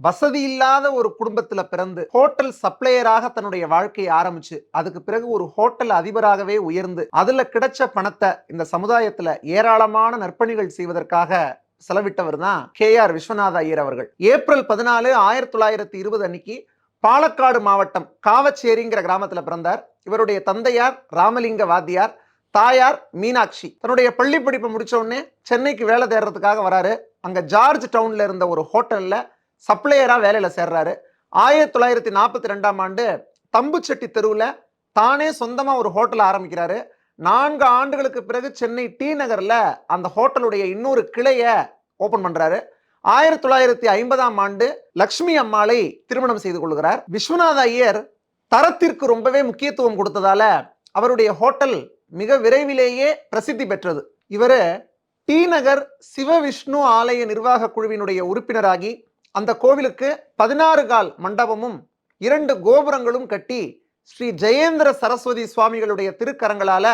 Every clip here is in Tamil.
வசதி இல்லாத ஒரு குடும்பத்துல பிறந்து ஹோட்டல் சப்ளையராக தன்னுடைய வாழ்க்கையை ஆரம்பிச்சு அதுக்கு பிறகு ஒரு ஹோட்டல் அதிபராகவே உயர்ந்து அதுல கிடைச்ச பணத்தை இந்த சமுதாயத்துல ஏராளமான நற்பணிகள் செய்வதற்காக செலவிட்டவர் தான் கே ஆர் விஸ்வநாத ஐயர் அவர்கள். ஏப்ரல் பதினாலு ஆயிரத்தி தொள்ளாயிரத்தி இருபது அன்னைக்கு பாலக்காடு மாவட்டம் காவச்சேரிங்கிற கிராமத்துல பிறந்தார். இவருடைய தந்தையார் ராமலிங்க வாத்தியார் தாயார் மீனாட்சி. தன்னுடைய பள்ளி படிப்பை முடிச்ச உடனே சென்னைக்கு வேலை தேடுறதுக்காக வராரு. அங்க ஜார்ஜ் டவுன்ல இருந்த ஒரு ஹோட்டல்ல சப்ளையராக வேலையில் சேர்றாரு. ஆயிரத்தி தொள்ளாயிரத்தி நாற்பத்தி ரெண்டாம் ஆண்டு தம்புச்செட்டி தெருவில் தானே சொந்தமாக ஒரு ஹோட்டல் ஆரம்பிக்கிறாரு. நான்கு ஆண்டுகளுக்கு பிறகு சென்னை டி நகரில் அந்த ஹோட்டலுடைய இன்னொரு கிளையை ஓப்பன் பண்ணுறாரு ஆயிரத்தி தொள்ளாயிரத்தி ஐம்பதாம் ஆண்டு லக்ஷ்மி அம்மாளை திருமணம் செய்து கொள்கிறார். விஸ்வநாத ஐயர் தரத்திற்கு ரொம்பவே முக்கியத்துவம் கொடுத்ததால அவருடைய ஹோட்டல் மிக விரைவிலேயே பிரசித்தி பெற்றது. இவரு டி நகர் சிவவிஷ்ணு ஆலய நிர்வாக குழுவினுடைய உறுப்பினராகி அந்த கோவிலுக்கு பதினாறு கால் மண்டபமும் இரண்டு கோபுரங்களும் கட்டி ஸ்ரீ ஜெயேந்திர சரஸ்வதி சுவாமிகளுடைய திருக்கரங்களால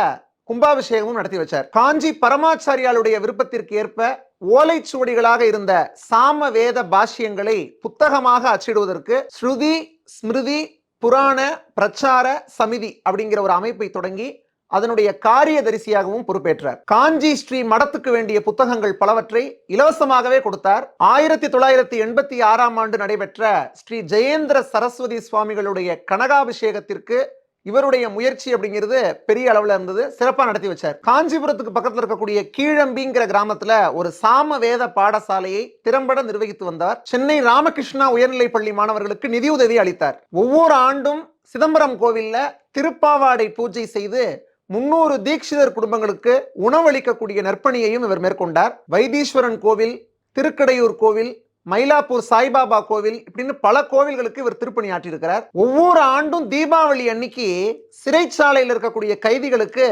கும்பாபிஷேகமும் நடத்தி வச்சார். காஞ்சி பரமாச்சாரியாளுடைய விருப்பத்திற்கு ஏற்ப ஓலைச்சுவடிகளாக இருந்த சாம வேத பாஷ்யங்களை புத்தகமாக அச்சிடுவதற்கு ஸ்ருதி ஸ்மிருதி புராண பிரச்சார சமிதி அப்படிங்கிற ஒரு அமைப்பை தொடங்கி அதனுடைய காரியதரிசியாகவும் பொறுப்பேற்றார். காஞ்சி ஸ்ரீ மடத்துக்கு வேண்டிய புத்தகங்கள் பலவற்றை இலவசமாகவே கொடுத்தார். ஆயிரத்தி தொள்ளாயிரத்தி எண்பத்தி ஆறாம் ஆண்டு நடைபெற்ற ஸ்ரீ ஜெயேந்திர சரஸ்வதி சுவாமிகளுடைய கனகாபிஷேகத்திற்கு இவருடைய முயற்சி அப்படிங்கிறது பெரிய அளவில் இருந்தது சிறப்பாக நடத்தி வச்சார். காஞ்சிபுரத்துக்கு பக்கத்தில் இருக்கக்கூடிய கீழம்பிங்கிற கிராமத்தில் ஒரு சாம வேத பாடசாலையை திறம்பட நிர்வகித்து வந்தார். சென்னை ராமகிருஷ்ணா உயர்நிலைப் பள்ளி மாணவர்களுக்கு நிதியுதவி அளித்தார். ஒவ்வொரு ஆண்டும் சிதம்பரம் கோவில்ல திருப்பாவாடை பூஜை செய்து முன்னூறு தீட்சிதர் குடும்பங்களுக்கு உணவளிக்கக்கூடிய நற்பணியையும் இவர் மேற்கொண்டார். வைத்தீஸ்வரன் கோவில் திருக்கடையூர் கோவில் மயிலாப்பூர் சாய்பாபா கோவில் இப்படின்னு பல கோவில்களுக்கு இவர் திருப்பணி ஆற்றியிருக்கிறார் ஒவ்வொரு ஆண்டும் தீபாவளி அன்னைக்கு சிறைச்சாலையில் இருக்கக்கூடிய கைதிகளுக்கு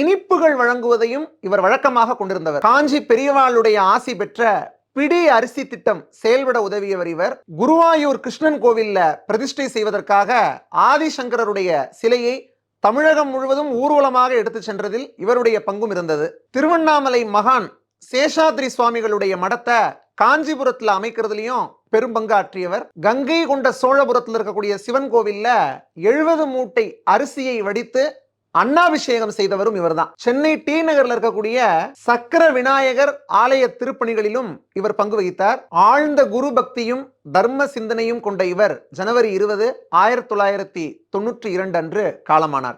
இனிப்புகள் வழங்குவதையும் இவர் வழக்கமாக கொண்டிருந்தவர். காஞ்சி பெரியவாளுடைய ஆசி பெற்ற பிடி அரிசி திட்டம் செயல்பட உதவியவர் இவர். குருவாயூர் கிருஷ்ணன் கோவில்ல பிரதிஷ்டை செய்வதற்காக ஆதிசங்கரருடைய சிலையை தமிழகம் முழுவதும் ஊர்வலமாக எடுத்து சென்றதில் இவருடைய பங்கும் இருந்தது. திருவண்ணாமலை மகான் சேஷாத்ரி சுவாமிகளுடைய மடத்தை காஞ்சிபுரத்துல அமைக்கிறதுலயும் பெரும் பங்காற்றியவர். கங்கை கொண்ட சோழபுரத்தில் இருக்கக்கூடிய சிவன் கோவில்ல எழுபது மூட்டை அரிசியை வடித்து அன்னாபிஷேகம் செய்தவரும் இவர்தான். சென்னை டி நகர்ல இருக்கக்கூடிய சக்கர விநாயகர் ஆலய திருப்பணிகளிலும் இவர் பங்கு வகித்தார். ஆழ்ந்த குரு பக்தியும் தர்ம சிந்தனையும் கொண்ட இவர் ஜனவரி இருபது ஆயிரத்தி தொள்ளாயிரத்தி தொண்ணூற்றி இரண்டு அன்று காலமானார்.